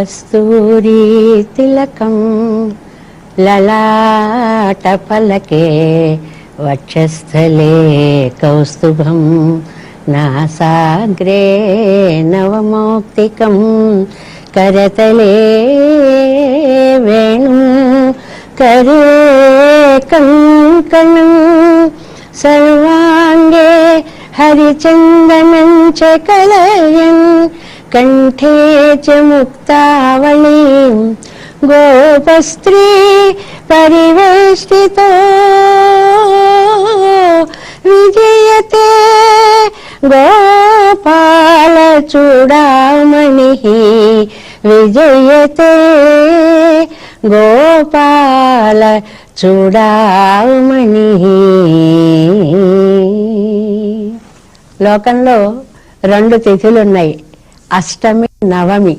కస్తూరి తిలకం లలాటపలకే వక్షస్థలే కౌస్తుభం నాసాగ్రే నవమౌక్తికం కరతలే వేణు కరే కంకణం సర్వాంగే హరిచందనం చ కలయన్ కంఠే చ ముక్తావళీం. గోపస్త్రీ పరివేష్టితో విజయతే గోపాల చూడామణి విజయతే గోపాల చూడామణి లోకంలో రెండు తిథులున్నాయి. అష్టమి నవమి.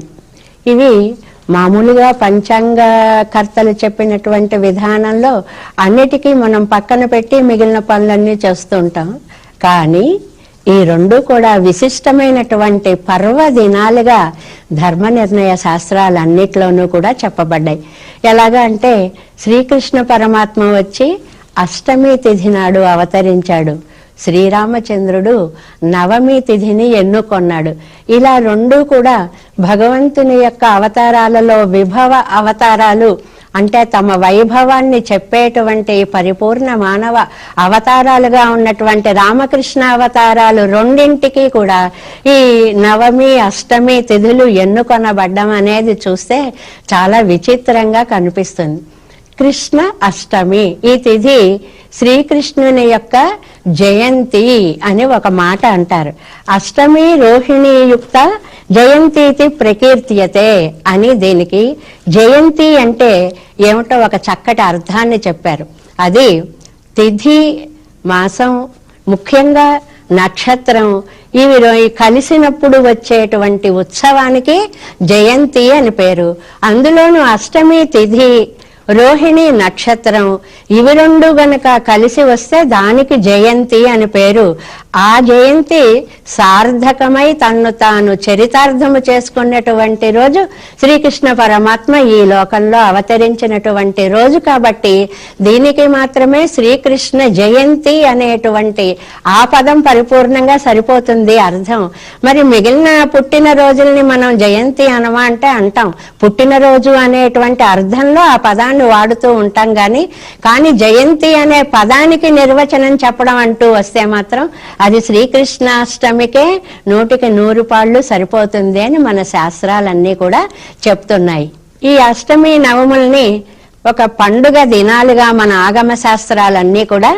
ఇవి మామూలుగా పంచాంగ కర్తలు చెప్పినటువంటి విధానంలో అన్నిటికీ మనం పక్కన పెట్టి మిగిలిన పనులన్నీ చేస్తూ ఉంటాం. కానీ ఈ రెండు కూడా విశిష్టమైనటువంటి పర్వదినాలుగా ధర్మ నిర్ణయ శాస్త్రాలన్నిట్లోనూ కూడా చెప్పబడ్డాయి. ఎలాగా అంటే శ్రీకృష్ణ పరమాత్మ వచ్చి అష్టమి తిథి నాడు అవతరించాడు. శ్రీరామచంద్రుడు నవమి తిథిని ఎన్నుకొన్నాడు. ఇలా రెండు కూడా భగవంతుని యొక్క అవతారాలలో విభవ అవతారాలు అంటే తమ వైభవాన్ని చెప్పేటువంటి పరిపూర్ణ మానవ అవతారాలుగా ఉన్నటువంటి రామకృష్ణ అవతారాలు రెండింటికి కూడా ఈ నవమి అష్టమి తిథులు ఎన్నుకొనబడ్డం అనేది చూస్తే చాలా విచిత్రంగా కనిపిస్తుంది. కృష్ణ అష్టమి. ఈ తిథి శ్రీకృష్ణుని యొక్క జయంతి అని ఒక మాట అంటారు. అష్టమి రోహిణి యుక్త జయంతి ప్రకీర్తియతే అని దీనికి జయంతి అంటే ఏమిటో ఒక చక్కటి అర్థాన్ని చెప్పారు. అది తిథి మాసం ముఖ్యంగా నక్షత్రం ఇవి కలిసినప్పుడు వచ్చేటువంటి ఉత్సవానికి జయంతి అని పేరు. అందులోనూ అష్టమి తిథి రోహిణి నక్షత్రం. ఇవి రెండు గనక కలిసి వస్తే దానికి జయంతి అని పేరు. ఆ జయంతి సార్థకమై తన్ను తాను చరితార్థము చేసుకున్నటువంటి రోజు శ్రీకృష్ణ పరమాత్మ ఈ లోకంలో అవతరించినటువంటి రోజు కాబట్టి దీనికి మాత్రమే శ్రీకృష్ణ జయంతి అనేటువంటి ఆ పదం పరిపూర్ణంగా సరిపోతుంది అర్థం. మరి మిగిలిన పుట్టిన రోజుల్ని మనం జయంతి అనమా అంటే అంటాం. పుట్టినరోజు అనేటువంటి అర్థంలో ఆ పదాన్ని వాడుతూ ఉంటాం కానీ కానీ జయంతి అనే పదానికి నిర్వచనం చెప్పడం అంటూ వస్తే మాత్రం అది శ్రీకృష్ణాష్టమికే నూటికి నూరు పాళ్ళు సరిపోతుంది అని మన శాస్త్రాలన్నీ కూడా చెప్తున్నాయి. ఈ అష్టమి నవముల్ని ఒక పండుగ దినాలుగా మన ఆగమ శాస్త్రాలన్నీ కూడా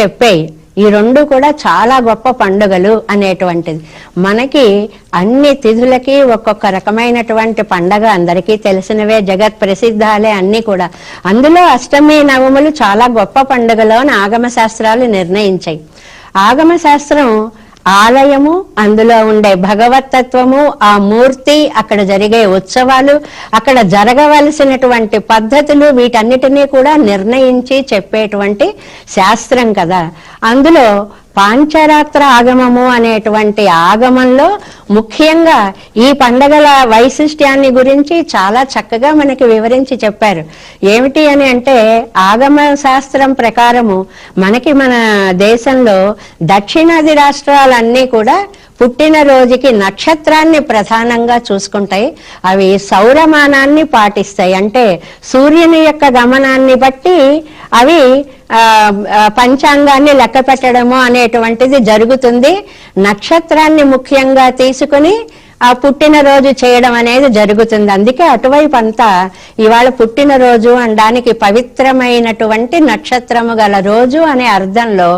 చెప్పాయి. ఈ రెండు కూడా చాలా గొప్ప పండుగలు అనేటువంటిది. మనకి అన్ని తిథులకి ఒక్కొక్క రకమైనటువంటి పండగ అందరికీ తెలిసినవే జగత్ ప్రసిద్ధాలే అన్ని కూడా. అందులో అష్టమి నవములు చాలా గొప్ప పండుగలు అని ఆగమ శాస్త్రాలు నిర్ణయించాయి. ఆగమ శాస్త్రం ఆలయము అందులో ఉండే భగవతత్వము ఆ మూర్తి అక్కడ జరిగే ఉత్సవాలు అక్కడ జరగవలసినటువంటి పద్ధతులు వీటన్నిటినీ కూడా నిర్ణయించి చెప్పేటువంటి శాస్త్రం కదా. అందులో పాంచరాత్ర ఆగమము అనేటువంటి ఆగమంలో ముఖ్యంగా ఈ పండగల వైశిష్ట్యాన్ని గురించి చాలా చక్కగా మనకి వివరించి చెప్పారు. ఏమిటి అని అంటే ఆగమ శాస్త్రం ప్రకారము మనకి మన దేశంలో దక్షిణాది రాష్ట్రాలన్నీ కూడా పుట్టినరోజుకి నక్షత్రాన్ని ప్రధానంగా చూసుకుంటాయి. అవి సౌరమానాన్ని పాటిస్తాయి. అంటే సూర్యుని యొక్క గమనాన్ని బట్టి అవి పంచాంగాన్ని లెక్క పెట్టడము అనేటువంటిది జరుగుతుంది. నక్షత్రాన్ని ముఖ్యంగా తీసుకుని ఆ పుట్టినరోజు చేయడం అనేది జరుగుతుంది. అందుకే అటువైపు అంతా ఇవాళ పుట్టినరోజు అనడానికి పవిత్రమైనటువంటి నక్షత్రము గల రోజు అనే అర్థంలో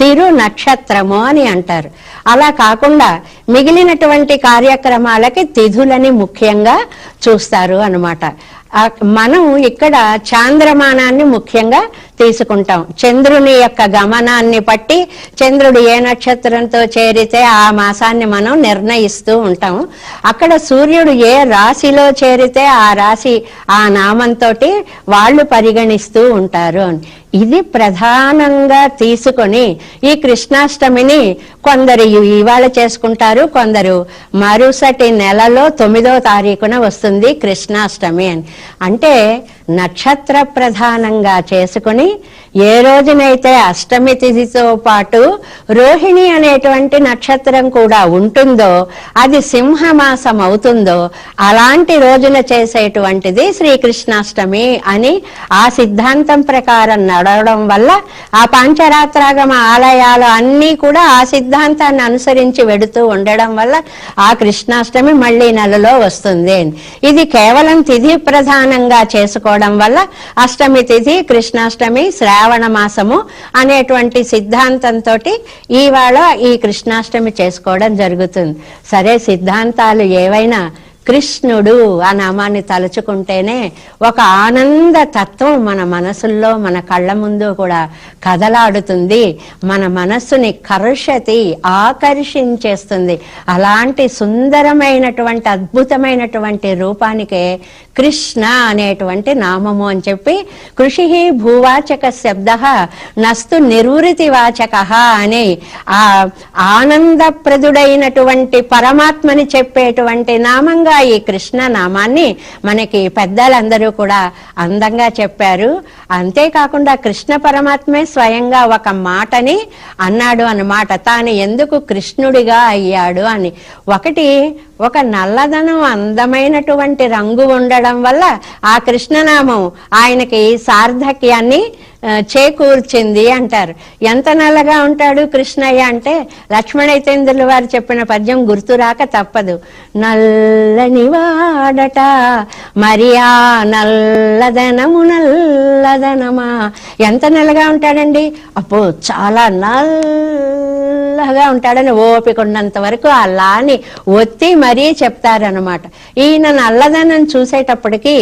తిరు నక్షత్రము అని అంటారు. అలా కాకుండా మిగిలినటువంటి కార్యక్రమాలకి తిథులని ముఖ్యంగా చూస్తారు అన్నమాట. మనం ఇక్కడ చాంద్రమానాన్ని ముఖ్యంగా తీసుకుంటాం. చంద్రుని యొక్క గమనాన్ని బట్టి చంద్రుడు ఏ నక్షత్రంతో చేరితే ఆ మాసాన్ని మనం నిర్ణయిస్తూ ఉంటాం. అక్కడ సూర్యుడు ఏ రాశిలో చేరితే ఆ రాశి ఆ నామంతో వాళ్ళు పరిగణిస్తూ ఉంటారు అని. ఇది ప్రధానంగా తీసుకొని ఈ కృష్ణాష్టమిని కొందరు ఇవాళ చేసుకుంటారు. కొందరు మరుసటి నెలలో తొమ్మిదో తారీఖున వస్తుంది కృష్ణాష్టమి అని. అంటే నక్షత్ర ప్రధానంగా చేసుకుని ఏ రోజునైతే అష్టమి తిథితో పాటు రోహిణి అనేటువంటి నక్షత్రం కూడా ఉంటుందో అది సింహమాసం అవుతుందో అలాంటి రోజున చేసేటువంటిది శ్రీకృష్ణాష్టమి అని ఆ సిద్ధాంతం ప్రకారం నడవడం వల్ల ఆ పంచరాత్రాగమ ఆలయాలు అన్నీ కూడా ఆ సిద్ధాంతాన్ని అనుసరించి వెడుతూ ఉండడం వల్ల ఆ కృష్ణాష్టమి మళ్ళీ నెలలో వస్తుంది. ఇది కేవలం తిథి ప్రధానంగా చేసుకోవడం వల్ల అష్టమి తిథి కృష్ణాష్టమి శ్రావణ మాసము అనేటువంటి సిద్ధాంతంతో ఇవాళ ఈ కృష్ణాష్టమి చేసుకోవడం జరుగుతుంది. సరే సిద్ధాంతాలు ఏవైనా కృష్ణుడు ఆ నామాన్ని తలుచుకుంటేనే ఒక ఆనంద తత్వం మన మనసుల్లో మన కళ్ళ ముందు కూడా కదలాడుతుంది. మన మనస్సుని కర్షతి ఆకర్షించేస్తుంది. అలాంటి సుందరమైనటువంటి అద్భుతమైనటువంటి రూపానికే కృష్ణ అనేటువంటి నామము అని చెప్పి కృషి భూవాచక శబ్ద నస్తు నిర్వృతి వాచక అని ఆ ఆనందప్రదుడైనటువంటి పరమాత్మని చెప్పేటువంటి నామంగా ఈ కృష్ణ నామాన్ని మనకి పెద్దలందరూ కూడా అందంగా చెప్పారు. అంతేకాకుండా కృష్ణ పరమాత్మే స్వయంగా ఒక మాటని అన్నాడు అన్నమాట. తాను ఎందుకు కృష్ణుడిగా అయ్యాడు అని. ఒకటి ఒక నల్లదనం అందమైనటువంటి రంగు ఉండడం వల్ల ఆ కృష్ణనామం ఆయనకి సార్థక్యాన్ని చేకూర్చింది అంటారు. ఎంత నల్లగా ఉంటాడు కృష్ణయ్య అంటే లక్ష్మణైతేంద్రుల వారు చెప్పిన పద్యం గుర్తురాక తప్పదు. నల్లని వాడట మరియా ఆ నల్లదనము నల్లదనమా? ఎంత నల్లగా ఉంటాడండి? అప్పో చాలా నల్లగా ఉంటాడని ఓపిక ఉన్నంత వరకు ఆ లాని ఒత్తి మరీ చెప్తారనమాట ఈయన నల్లదనం చూసేటప్పటికీ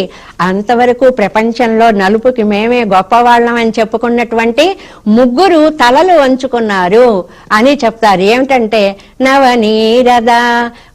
అంతవరకు ప్రపంచంలో నలుపుకి మేమే గొప్పవాళ్ళం అని చెప్పుకున్నటువంటి ముగ్గురు తలలు వంచుకున్నారు అని చెప్తారు. ఏమిటంటే నవనీరద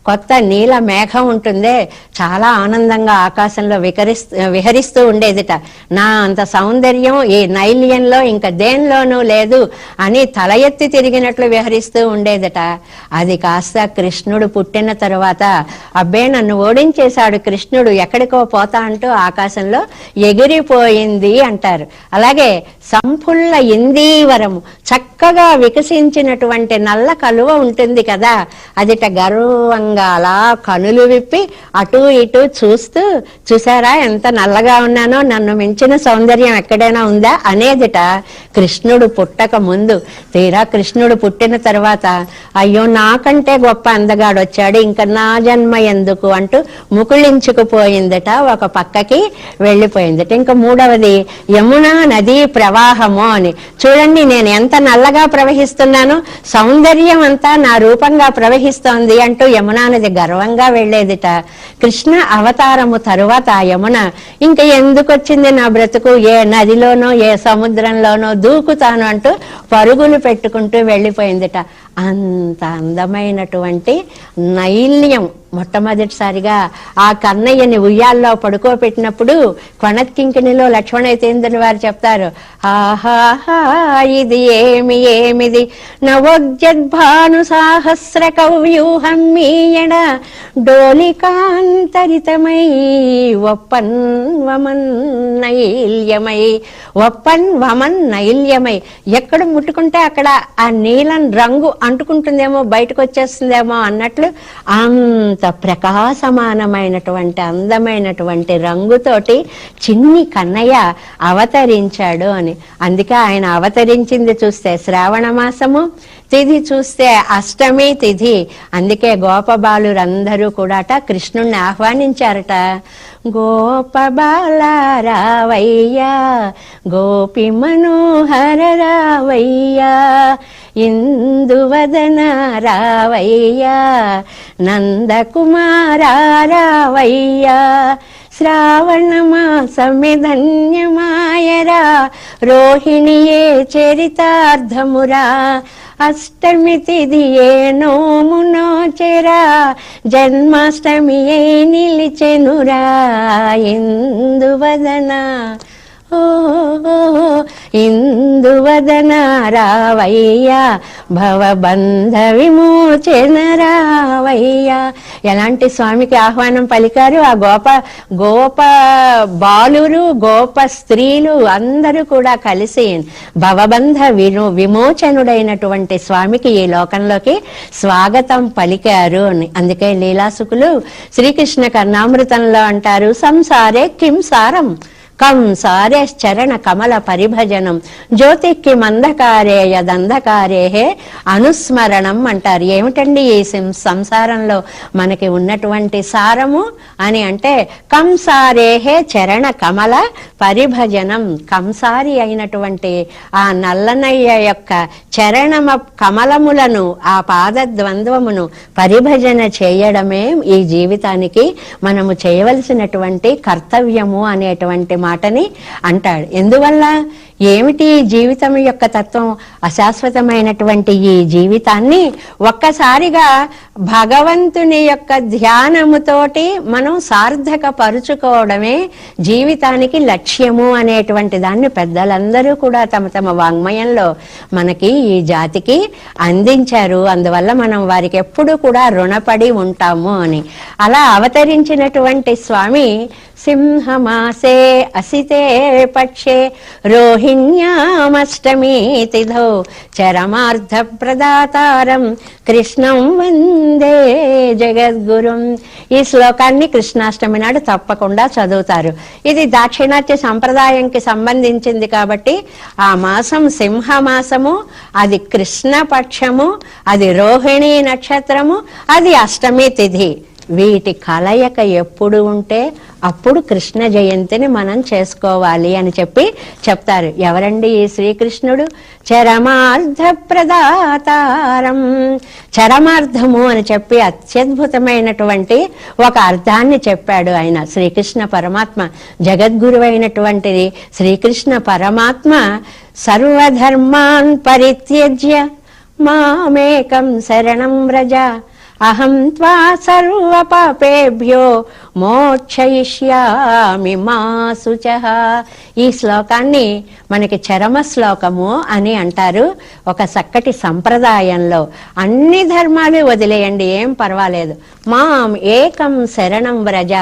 కొత్త నీల మేఘం ఉంటుందే. చాలా ఆనందంగా ఆకాశంలో వికరిస్తూ విహరిస్తూ ఉండేదిట. నా అంత సౌందర్యం ఈ నైల్యంలో ఇంకా దేనిలోనూ లేదు అని తల ఎత్తి తిరిగినట్లు విహరిస్తూ ఉండేదిట. అది కాస్త కృష్ణుడు పుట్టిన తరువాత అబ్బే నన్ను ఓడించేశాడు కృష్ణుడు. ఎక్కడికో పోతా అంటూ ఆకాశంలో ఎగిరిపోయింది అంటారు. అలాగే సంపుల్ల ఇందీవరము చక్కగా వికసించినటువంటి నల్ల కలువ ఉంటుంది కదా. అదిట గర్వంగా అలా కనులు విప్పి అటు ఇటు చూస్తూ చూసారా ఎంత నల్లగా ఉన్నానో? నన్ను మించిన సౌందర్యం ఎక్కడైనా ఉందా? అనేదిట కృష్ణుడు పుట్టక ముందు. తీరా కృష్ణుడు పుట్టిన తర్వాత అయ్యో నాకంటే గొప్ప అందగాడు వచ్చాడు ఇంకా నా జన్మ ఎందుకు? అంటూ ముకుళించుకుపోయిందట ఒక పక్కకి వెళ్ళిపోయిందట. ఇంకా మూడవది యమునా నదీ ప్రవాహము అని. చూడండి నేను ఎంత నల్లగా ప్రవహిస్తున్నాను సౌందర్యం అంతా నా రూపంగా ప్రవహిస్తోంది అంటూ యమునా అన్నది గర్వంగా వెళ్ళేదిట. కృష్ణ అవతారము తరువాత ఆ యమున ఇంక ఎందుకు వచ్చింది నా బ్రతుకు? ఏ నదిలోనో ఏ సముద్రంలోనో దూకుతాను అంటూ పరుగులు పెట్టుకుంటూ వెళ్ళిపోయిందిట. అంత అందమైనటువంటి నైల్యం మొట్టమొదటిసారిగా ఆ కన్నయ్యని ఉయ్యాల్లో పడుకోబెట్టినప్పుడు కొణత్కింకిణిలో లక్ష్మణైతేంద్రుల వారు చెప్తారు ఆహాహా ఇది ఏమి ఏమిది? నవోజ్జద్భాను సాహస్ర కవ్యూహం మీయడ డోలికాంతరితమై ఒప్పన్ వమన్ నైల్యమై ఒప్పన్ వమన్ నైల్యమై ఎక్కడ ముట్టుకుంటే అక్కడ ఆ నీలం రంగు అంటుకుంటుందేమో బయటకు వచ్చేస్తుందేమో అన్నట్లు అంత ప్రకాశమానమైనటువంటి అందమైనటువంటి రంగుతోటి చిన్ని కన్నయ్య అవతరించాడు అని. అందుకే ఆయన అవతరించింది చూస్తే శ్రావణ మాసము తిథి చూస్తే అష్టమి తిథి అందుకే గోపబాలురందరూ కూడాట కృష్ణుణ్ణి ఆహ్వానించారట. గోపబాల రావయ్యా గోపి మనోహర రావయ్యా ఇందువదన రావయ్యా నందకుమార రావయ్యా శ్రావణ మాసమి ధన్యమాయరా రోహిణియే చరితార్థమురా అష్టమి తిథియే నోము నోచెరా జన్మాష్టమియే నిలిచెనురా ఎందువదనా ఇందువదన రావయ్యా భవబంధ విమోచన రావయ్యా. ఎలాంటి స్వామికి ఆహ్వానం పలికారు? ఆ గోప గోప బాలురు గోప స్త్రీలు అందరూ కూడా కలిసి భవబంధ విను విమోచనుడైనటువంటి స్వామికి ఈ లోకంలోకి స్వాగతం పలికారు. అని అందుకే లీలాసుకులు శ్రీకృష్ణ కర్ణామృతంలో అంటారు సంసారే కిం సారం? కంసారేశ్చరణ కమల పరిభజనం. జ్యోతికి మందకారే యదంధకారే అనుస్మరణం అంటారు. ఏమిటండి ఈ సంసారంలో మనకి ఉన్నటువంటి సారము? అని అంటే కంసారేహే చరణ కమల పరిభజనం. కంసారి అయినటువంటి ఆ నల్లనయ్య యొక్క చరణమ కమలములను ఆ పాద ద్వంద్వమును పరిభజన చేయడమే ఈ జీవితానికి మనము చేయవలసినటువంటి కర్తవ్యము అనేటువంటి మాటని అంటాడు. ఎందువల్ల? ఏమిటి జీవితం యొక్క తత్వం? అశాశ్వతమైనటువంటి ఈ జీవితాన్ని ఒక్కసారిగా భగవంతుని యొక్క ధ్యానముతోటి మనం సార్థక పరుచుకోవడమే జీవితానికి లక్ష్యము అనేటువంటి దాన్ని పెద్దలందరూ కూడా తమ తమ వాంగ్మయంలో మనకి ఈ జాతికి అందించారు. అందువల్ల మనం వారికి ఎప్పుడు కూడా రుణపడి ఉంటాము అని. అలా అవతరించినటువంటి స్వామి సింహమాసే అసితే పక్షే రోహి రోహిణ్యామష్టమీ తిథౌ చరమార్థ ప్రదాతారం కృష్ణం వందే జగద్గురుం. ఈ శ్లోకాన్ని కృష్ణాష్టమి నాడు తప్పకుండా చదువుతారు. ఇది దాక్షిణాత్య సంప్రదాయంకి సంబంధించింది కాబట్టి ఆ మాసం సింహ మాసము అది కృష్ణపక్షము అది రోహిణి నక్షత్రము అది అష్టమి తిథి. వీటి కలయిక ఎప్పుడు ఉంటే అప్పుడు కృష్ణ జయంతిని మనం చేసుకోవాలి అని చెప్పి చెప్తారు. ఎవరండి ఈ శ్రీకృష్ణుడు? చరమార్థ ప్రదాతారం చరమార్థము అని చెప్పి అత్యద్భుతమైనటువంటి ఒక అర్థాన్ని చెప్పాడు ఆయన శ్రీకృష్ణ పరమాత్మ. జగద్గురువైనటువంటిది శ్రీకృష్ణ పరమాత్మ సర్వధర్మాన్ పరిత్యజ్య. మామేకం శరణం వ్రజ. అహం త్వా సర్వపాపేభ్యో మోక్షయిష్యామి మా శుచః ఈ శ్లోకాన్ని మనకి చరమ శ్లోకము అని అంటారు. ఒక చక్కటి సంప్రదాయంలో అన్ని ధర్మాలు వదిలేయండి ఏం పర్వాలేదు. మాం ఏకం శరణం వ్రజ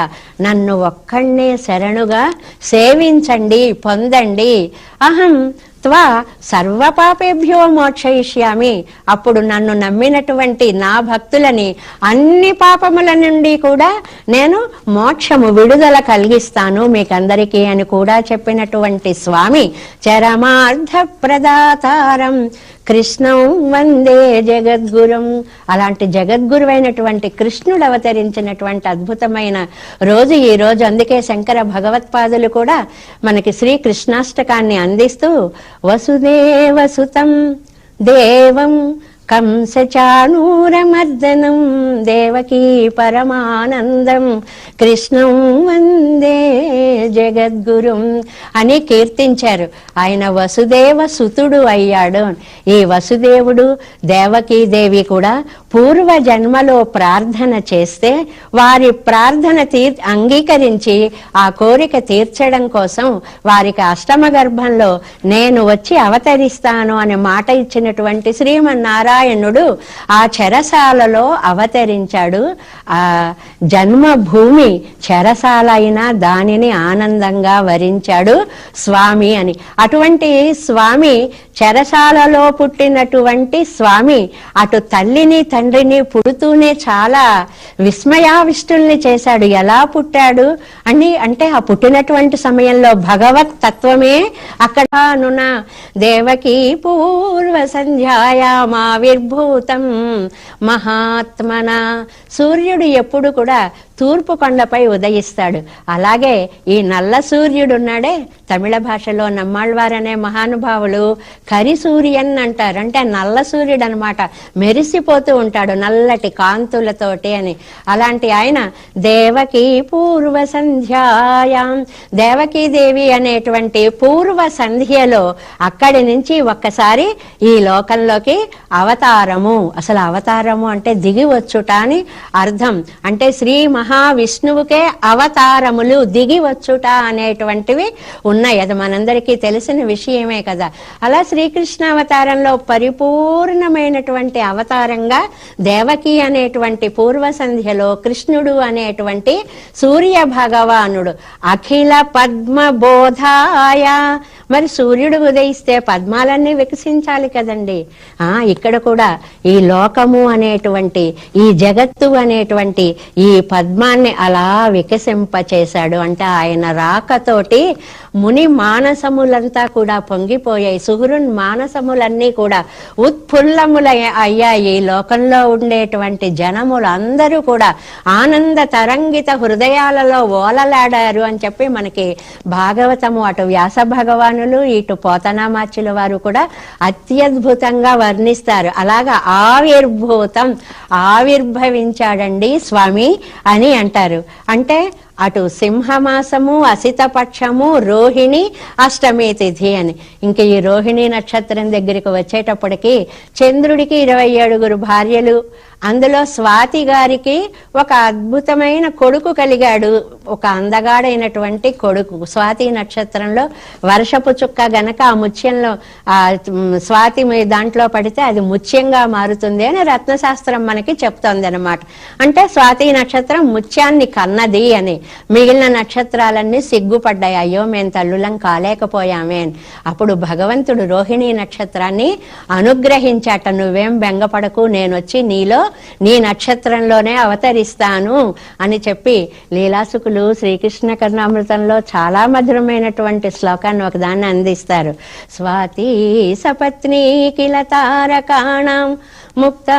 నన్ను ఒక్కడే శరణుగా సేవించండి పొందండి. అహం త్వా సర్వపాపేభ్యో మోక్షయిష్యామి. అప్పుడు నన్ను నమ్మినటువంటి నా భక్తులని అన్ని పాపముల నుండి కూడా నేను మోక్షము విడుదల కలిగిస్తాను మీకందరికీ అని కూడా చెప్పినటువంటి స్వామి చరమార్థ ప్రదాతారం కృష్ణం వందే జగద్గురం. అలాంటి జగద్గురువైనటువంటి కృష్ణుడు అవతరించినటువంటి అద్భుతమైన రోజు ఈ రోజు. అందుకే శంకర భగవత్పాదులు కూడా మనకి శ్రీ కృష్ణాష్టకాన్ని అందిస్తూ వసుదేవసుతం దేవం కంసచాణూరమర్దనం దేవకీ పరమానందం కృష్ణం వందే జగద్గురుం అని కీర్తించారు. ఆయన వసుదేవ సుతుడు అయ్యాడు. ఈ వసుదేవుడు దేవకీ దేవి కూడా పూర్వ జన్మలో ప్రార్థన చేస్తే వారి ప్రార్థన తీర్ అంగీకరించి ఆ కోరిక తీర్చడం కోసం వారికి అష్టమ గర్భంలో నేను వచ్చి అవతరిస్తాను అనే మాట ఇచ్చినటువంటి నారాయణుడు ఆ చెరసాలలో అవతరించాడు. ఆ జన్మభూమి చెరసాల అయినా దానిని ఆనందంగా వరించాడు స్వామి అని. అటువంటి స్వామి చెరసాలలో పుట్టినటువంటి స్వామి అటు తల్లిని తండ్రిని పుడుతూనే చాలా విస్మయావిష్టుల్ని చేశాడు. ఎలా పుట్టాడు అని అంటే ఆ పుట్టినటువంటి సమయంలో భగవత్ తత్వమే అక్కడ నున దేవకి పూర్వ సంధ్యాయామావిర్భూతం మహాత్మన. సూర్యుడు ఎప్పుడు కూడా తూర్పు కొండపై ఉదయిస్తాడు. అలాగే ఈ నల్ల సూర్యుడున్నాడే తమిళ భాషలో నమ్మాళ్వారనే మహానుభావులు కరిసూర్యన్ అంటారు. అంటే నల్ల సూర్యుడు అనమాట మెరిసిపోతూ ఉంటాడు నల్లటి కాంతులతోటి అని. అలాంటి ఆయన దేవకి పూర్వ సంధ్యాయాం. దేవకీదేవి అనేటువంటి పూర్వ సంధ్యలో అక్కడి నుంచి ఒక్కసారి ఈ లోకంలోకి అవతారము. అసలు అవతారము అంటే దిగి వచ్చుట అని అర్థం. అంటే శ్రీ మహావిష్ణువుకే అవతారములు దిగి వచ్చుట అనేటువంటివి ఉన్నాయి. అది మనందరికీ తెలిసిన విషయమే కదా. అలా శ్రీకృష్ణ అవతారంలో పరిపూర్ణమైనటువంటి అవతారంగా దేవకి అనేటువంటి పూర్వ సంధ్యలో కృష్ణుడు అనేటువంటి సూర్య భగవానుడు. అఖిల పద్మ బోధాయ. మరి సూర్యుడు ఉదయిస్తే పద్మాలన్నీ వికసించాలి కదండి. ఆ ఇక్కడ కూడా ఈ లోకము అనేటువంటి ఈ జగత్తు అనేటువంటి ఈ పద్మాన్ని అలా వికసింపచేశాడు. అంటే ఆయన రాకతోటి ముని మానసములంతా కూడా పొంగిపోయాయి. సుగురు మానసములన్నీ కూడా ఉత్ఫుల్లముల అయ్యాయి. ఈ లోకంలో ఉండేటువంటి జనములు అందరూ కూడా ఆనంద తరంగిత హృదయాలలో ఓలలాడారు అని చెప్పి మనకి భాగవతము అటు వ్యాస భగవానులు ఇటు పోతనామాచుల వారు కూడా అత్యద్భుతంగా వర్ణిస్తారు. అలాగా ఆవిర్భూతం ఆవిర్భవించాడండి స్వామి అని అంటారు. అంటే అటు సింహమాసము అసితపక్షము రోహిణి అష్టమి తిథి అని. ఇంక ఈ రోహిణి నక్షత్రం దగ్గరికి వచ్చేటప్పటికి చంద్రుడికి ఇరవై ఏడుగురు భార్యలు అందులో స్వాతి గారికి ఒక అద్భుతమైన కొడుకు కలిగాడు. ఒక అందగాడైనటువంటి కొడుకు. స్వాతి నక్షత్రంలో వర్షపు చుక్క గనక ఆ ముత్యంలో ఆ స్వాతి మీ దాంట్లో పడితే అది ముత్యంగా మారుతుంది అని రత్నశాస్త్రం మనకి చెప్తోంది అనమాట అంటే స్వాతి నక్షత్రం ముత్యాన్ని కన్నది అని. మిగిలిన నక్షత్రాలన్నీ సిగ్గుపడ్డాయి. అయ్యో మేము తల్లులం కాలేకపోయామే అని. అప్పుడు భగవంతుడు రోహిణీ నక్షత్రాన్ని అనుగ్రహించాట. నువ్వేం బెంగపడకు నేను వచ్చి నీలో నీ నక్షత్రంలోనే అవతరిస్తాను అని చెప్పి లీలాసుకులు శ్రీకృష్ణ కర్ణామృతంలో చాలా మధురమైనటువంటి శ్లోకాన్ని ఒకదాన్ని అందిస్తారు. స్వాతి సపత్ని కిల తారకాణం ముక్త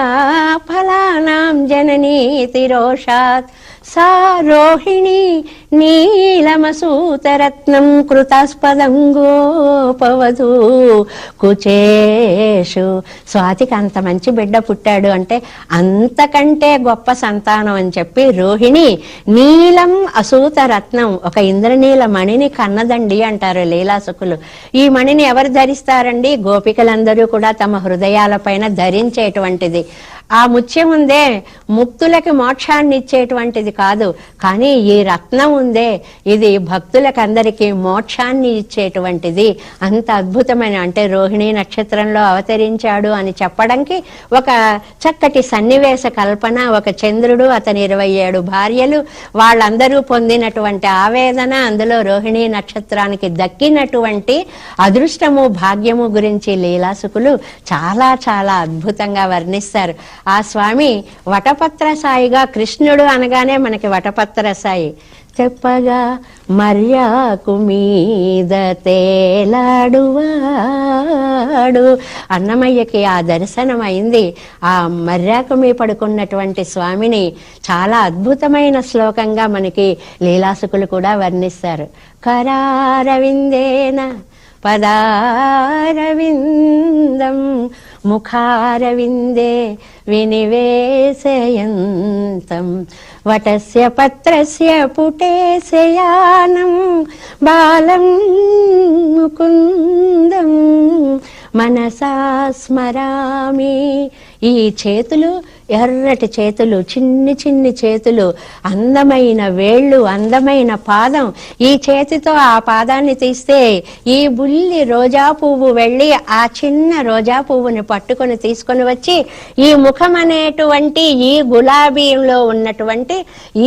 ఫలానాం జననీ తిరోషాత్ సా రోహిణి నీలమసూతరత్నం కృతాస్పదం గోపవధూ. కుచేషు స్వాతికి అంత మంచి బిడ్డ పుట్టాడు అంటే అంతకంటే గొప్ప సంతానం అని చెప్పి రోహిణి నీలం అసూత రత్నం ఒక ఇంద్రనీల మణిని కన్నదండి అంటారు లీలాసుకులు. ఈ మణిని ఎవరు ధరిస్తారండి? గోపికలందరూ కూడా తమ హృదయాలపైన వంటిది. ఆ ముత్యం ఉందే ముక్తులకి మోక్షాన్ని ఇచ్చేటువంటిది కాదు. కానీ ఈ రత్నం ఉందే ఇది భక్తులకందరికీ మోక్షాన్ని ఇచ్చేటువంటిది అంత అద్భుతమైన అంటే రోహిణి నక్షత్రంలో అవతరించాడు అని చెప్పడానికి ఒక చక్కటి సన్నివేశ కల్పన ఒక చంద్రుడు అతని ఇరవై ఏడు భార్యలు వాళ్ళందరూ పొందినటువంటి ఆవేదన అందులో రోహిణి నక్షత్రానికి దక్కినటువంటి అదృష్టము భాగ్యము గురించి లీలాసుకులు చాలా చాలా అద్భుతంగా వర్ణిస్తారు. ఆ స్వామి వటపత్ర సాయిగా కృష్ణుడు అనగానే మనకి వటపత్ర సాయి. చెప్పగా మర్యాకు మీద తేలాడువాడు. అన్నమయ్యకి ఆ దర్శనం అయింది ఆ మర్యాకు మీ పడుకున్నటువంటి స్వామిని చాలా అద్భుతమైన శ్లోకంగా మనకి లీలాసుకులు కూడా వర్ణిస్తారు. కరారవిందేన పదారవిందం ముఖారవిందే వినివేశయంతం. వటస్య పత్రస్య పుటేశయానం బాలం ముకుందం. మనసా స్మరామి. ఈ చేతులు ఎర్రటి చేతులు చిన్ని చిన్ని చేతులు అందమైన వేళ్ళు అందమైన పాదం. ఈ చేతితో ఆ పాదాన్ని తీస్తే ఈ బుల్లి రోజా పువ్వు వెళ్ళి ఆ చిన్న రోజా పువ్వుని పట్టుకొని తీసుకొని వచ్చి ఈ ముఖం అనేటువంటి ఈ గులాబీలో ఉన్నటువంటి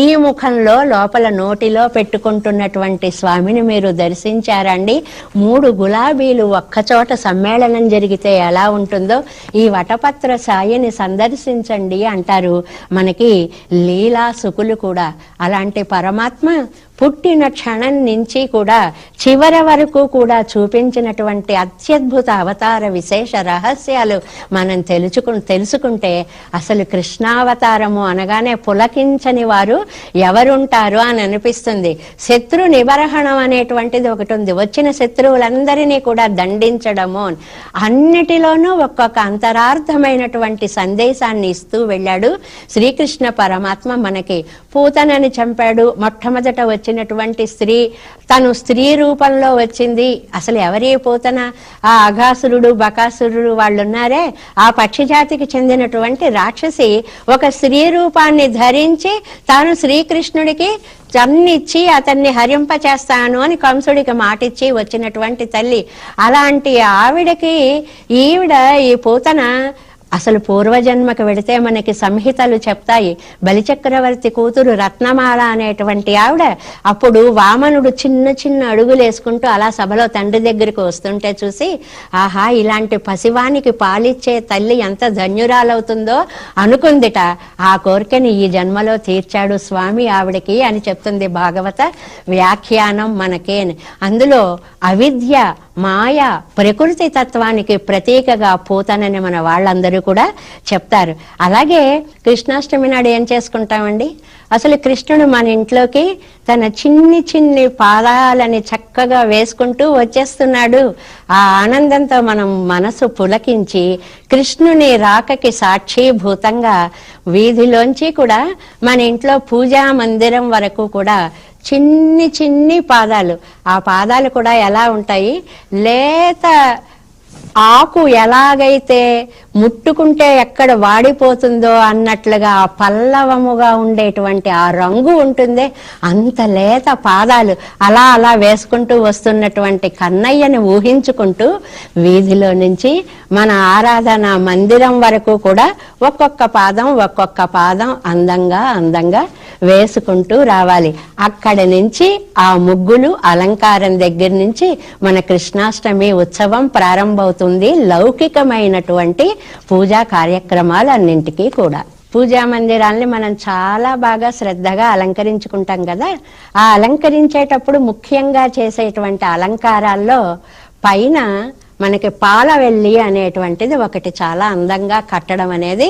ఈ ముఖంలో లోపల నోటిలో పెట్టుకుంటున్నటువంటి స్వామిని మీరు దర్శించారండి. మూడు గులాబీలు ఒక్కచోట సమ్మేళనం జరిగితే ఎలా ఉంటుందో ఈ వటపత్ర సాయిని సందర్శించండి. అంటారు. మనకి లీలా సుకులు కూడా. అలాంటి పరమాత్మ పుట్టిన క్షణం నుంచి కూడా చివరి వరకు కూడా చూపించినటువంటి అత్యద్భుత అవతార విశేష రహస్యాలు మనం తెలుసుకు తెలుసుకుంటే అసలు కృష్ణావతారము అనగానే పులకించని వారు ఎవరుంటారు అని అనిపిస్తుంది. శత్రు నిబరహణం అనేటువంటిది ఒకటి ఉంది. వచ్చిన శత్రువులందరినీ కూడా దండించడము. అన్నిటిలోనూ ఒక్కొక్క అంతరార్థమైనటువంటి సందేశాన్ని ఇస్తూ వెళ్ళాడు. శ్రీకృష్ణ పరమాత్మ మనకి పూతనని చంపాడు. మొట్టమొదట వచ్చి వచ్చినటువంటి స్త్రీ తను స్త్రీ రూపంలో వచ్చింది. అసలు ఎవరి పూతన? ఆ అఘాసురుడు బకాసురుడు వాళ్ళున్నారే. ఆ పక్షి జాతికి చెందినటువంటి రాక్షసి ఒక స్త్రీ రూపాన్ని ధరించి తాను శ్రీకృష్ణుడికి చన్నిచ్చి అతన్ని హరింప చేస్తాను అని కంసుడికి మాటిచ్చి వచ్చినటువంటి తల్లి. అలాంటి ఆవిడకి ఈవిడ ఈ పూతన అసలు పూర్వజన్మకు వెడితే మనకి సంహితలు చెప్తాయి. బలిచక్రవర్తి కూతురు రత్నమాల అనేటువంటి ఆవిడ అప్పుడు వామనుడు చిన్న చిన్న అడుగులు వేసుకుంటూ అలా సభలో తండ్రి దగ్గరికి వస్తుంటే చూసి ఆహా ఇలాంటి పసివానికి పాలిచ్చే తల్లి ఎంత ధన్యురాలవుతుందో అనుకుందిట. ఆ కోరికని ఈ జన్మలో తీర్చాడు స్వామి ఆవిడకి అని చెప్తుంది భాగవత వ్యాఖ్యానం మనకే అందులో అవిద్య మాయ ప్రకృతి తత్వానికి ప్రతీకగా పోతానని మన వాళ్ళందరూ కూడా చెప్తారు. అలాగే కృష్ణాష్టమి నాడు ఏం చేసుకుంటామండి? అసలు కృష్ణుడు మన ఇంట్లోకి తన చిన్ని చిన్ని పాదాలని చక్కగా వేసుకుంటూ వచ్చేస్తున్నాడు. ఆ ఆనందంతో మనం మనసు పులకించి కృష్ణుని రాకకి సాక్షిభూతంగా వీధిలోంచి కూడా మన ఇంట్లో పూజా మందిరం వరకు కూడా చిన్ని చిన్ని పాదాలు. ఆ పాదాలు కూడా ఎలా ఉంటాయి? లేత ఆకు ఎలాగైతే ముట్టుకుంటే ఎక్కడ వాడిపోతుందో అన్నట్లుగా ఆ పల్లవముగా ఉండేటువంటి ఆ రంగు ఉంటుంది. అంత లేత పాదాలు అలా అలా వేసుకుంటూ వస్తున్నటువంటి కన్నయ్యని ఊహించుకుంటూ వీధిలో నుంచి మన ఆరాధన మందిరం వరకు కూడా ఒక్కొక్క పాదం ఒక్కొక్క పాదం అందంగా అందంగా వేసుకుంటూ రావాలి. అక్కడి నుంచి ఆ ముగ్గులు అలంకారం దగ్గర నుంచి మన కృష్ణాష్టమి ఉత్సవం ప్రారంభమవుతుంది. లౌకికమైనటువంటి పూజా కార్యక్రమాలన్నింటికీ కూడా. పూజా మందిరాల్ని మనం చాలా బాగా శ్రద్ధగా అలంకరించుకుంటాం కదా. ఆ అలంకరించేటప్పుడు ముఖ్యంగా చేసేటువంటి అలంకారాల్లో పైన మనకి పాలవెల్లి అనేటువంటిది ఒకటి చాలా అందంగా కట్టడం అనేది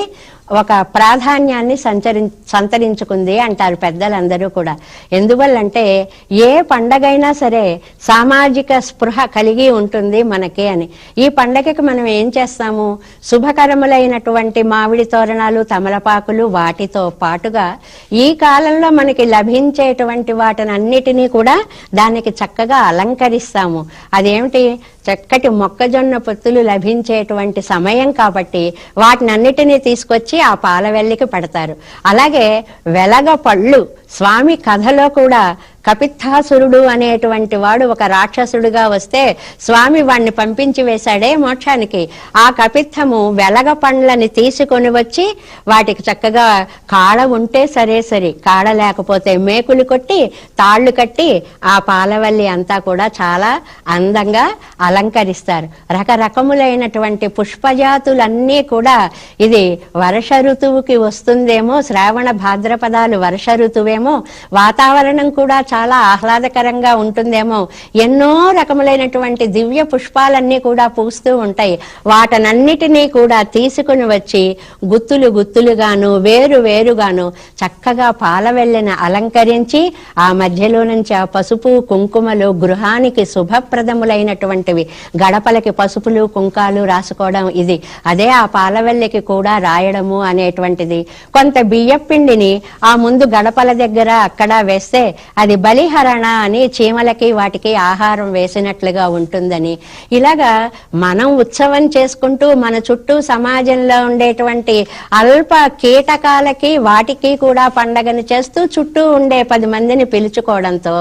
ఒక ప్రాధాన్యాన్ని సంచరి సంతరించుకుంది అంటారు పెద్దలందరూ కూడా. ఎందువల్లంటే ఏ పండగైనా సరే సామాజిక స్పృహ కలిగి ఉంటుంది మనకి అని. ఈ పండగకి మనం ఏం చేస్తాము? శుభకరములైనటువంటి మామిడి తోరణాలు తమలపాకులు వాటితో పాటుగా ఈ కాలంలో మనకి లభించేటువంటి వాటిని అన్నిటినీ కూడా దానికి చక్కగా అలంకరిస్తాము. అదేమిటి? చక్కటి మొక్కజొన్న పొత్తులు లభించేటువంటి సమయం కాబట్టి వాటిని అన్నిటినీ తీసుకొచ్చి ఆ పాల వెల్లికి పెడతారు. అలాగే వెలగ పళ్ళు స్వామి కథలో కూడా కపిత్థాసురుడు అనేటువంటి వాడు ఒక రాక్షసుడుగా వస్తే స్వామి వాణ్ణి పంపించి వేశాడే మోక్షానికి. ఆ కపిత్తము వెలగ పండ్లని తీసుకొని వచ్చి వాటికి చక్కగా కాడ ఉంటే సరే సరే కాడ లేకపోతే మేకులు కొట్టి తాళ్ళు కట్టి ఆ పాలవల్లి అంతా కూడా చాలా అందంగా అలంకరిస్తారు. రకరకములైనటువంటి పుష్పజాతులన్నీ కూడా ఇది వర్ష ఋతువుకి వస్తుందేమో శ్రావణ భాద్రపదాలు వర్ష ఋతువే ఋతువేమో వాతావరణం కూడా చాలా ఆహ్లాదకరంగా ఉంటుందేమో. ఎన్నో రకములైనటువంటి దివ్య పుష్పాలన్నీ కూడా పూస్తూ ఉంటాయి. వాటనన్నిటినీ కూడా తీసుకుని వచ్చి గుత్తులు గుత్తులుగాను వేరు వేరుగాను చక్కగా పాలవెల్లిన అలంకరించి ఆ మధ్యలో నుంచి ఆ పసుపు కుంకుమలు గృహానికి శుభప్రదములైనటువంటివి. గడపలకి పసుపులు కుంకాలు రాసుకోవడం ఇది. అదే ఆ పాలవెల్లికి కూడా రాయడము అనేటువంటిది. కొంత బియ్యపిండిని ఆ ముందు గడపల దగ్గర అక్కడ వేస్తే అది బలిహరణ అని చీమలకి వాటికి ఆహారం వేసినట్లుగా ఉంటుందని. ఇలాగా మనం ఉత్సవం చేసుకుంటూ మన చుట్టూ సమాజంలో ఉండేటువంటి అల్ప కీటకాలకి వాటికి కూడా పండగని చేస్తూ చుట్టూ ఉండే పది మందిని పిలుచుకోవడంతో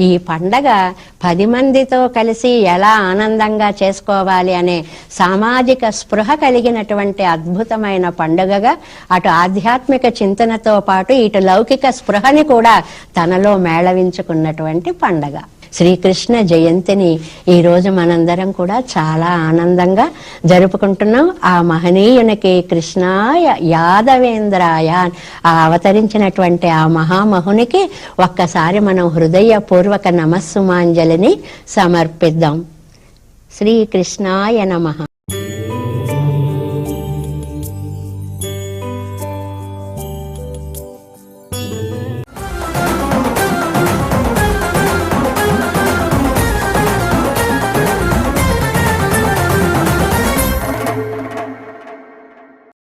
ఈ పండగ పది మందితో కలిసి ఎలా ఆనందంగా చేసుకోవాలి అనే సామాజిక స్పృహ కలిగినటువంటి అద్భుతమైన పండుగగా అటు ఆధ్యాత్మిక చింతనతో పాటు ఇటు లౌకిక స్పృహ స్పృహని కూడా తనలో మేళవించుకున్నటువంటి పండగ. శ్రీకృష్ణ జయంతిని ఈ రోజు మనందరం కూడా చాలా ఆనందంగా జరుపుకుంటున్నాం. ఆ మహనీయునికి కృష్ణాయ యాదవేంద్రాయ ఆ అవతరించినటువంటి ఆ మహామహునికి ఒక్కసారి మనం హృదయపూర్వక నమస్సుమాంజలిని సమర్పిద్దాం. శ్రీకృష్ణాయ నమ.